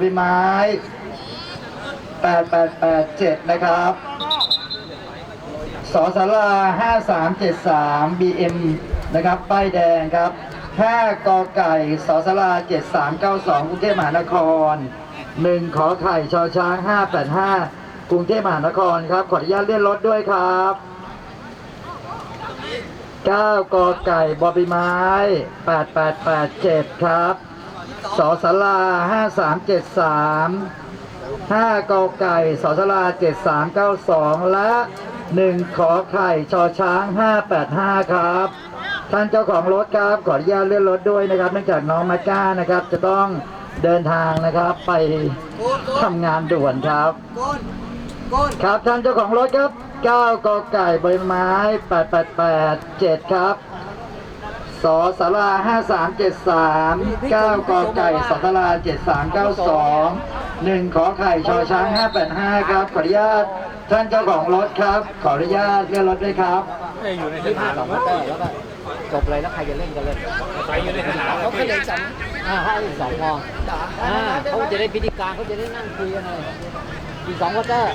ใบไม้8887 นะครับ สสารา5373 BM นะครับ ป้ายแดงครับ5กอไก่สสารา7392 กรุงเทพมหานคร 1 ขอไข่ชอช้าง 585 กรุงเทพมหานครครับ ขออนุญาตเลื่อนรถด้วยครับ 9กอไก่บอใบไม้ 8887 ครับ สอสารา5373 5กอไก่สอสลา7392และ1ขอไข่ชอช้าง585ครับ ท่านเจ้าของรถครับขออนุญาตเลื่อนรถด้วยนะครับ เนื่องจากน้องมาก้านะครับ จะต้องเดินทางนะครับ ไปทำงานด่วนครับ ครับท่านเจ้าของรถครับ 9กอไก่ใบไม้ 8887 ครับ สอสารา5373 9กอไก่สอสารา7392 1ขอไข่ชอช้าง 585 ครับ ขออนุญาตท่านเจ้าของรถครับ ขออนุญาตเลื่อนรถด้วยครับยี่ห้าสองมอเตอร์แล้วก็จบเลยแล้วใครจะเล่นก็เล่นใครอยู่ในสนามเขาก็เลยสองอ่าเขาอีกสองพออ่าเขาจะได้พิธีการเขาจะได้นั่งคุยกันเลยอีกสองมอเตอร์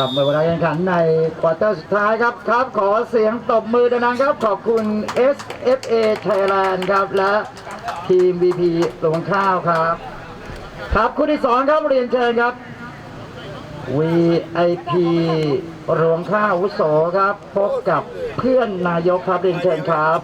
รับเมื่อเวลาแข่งขันในควอเตอร์สุดท้ายครับครับ ขอเสียงตบมือดังๆครับ ขอบคุณ SFA Thailand ครับ และทีม VP หลวงข้าวครับ ครับคุณที่สองครับเรียนเชิญครับ VIP หลวงข้าวอาวุโสครับ พบกับเพื่อนนายกครับเรียนเชิญครับ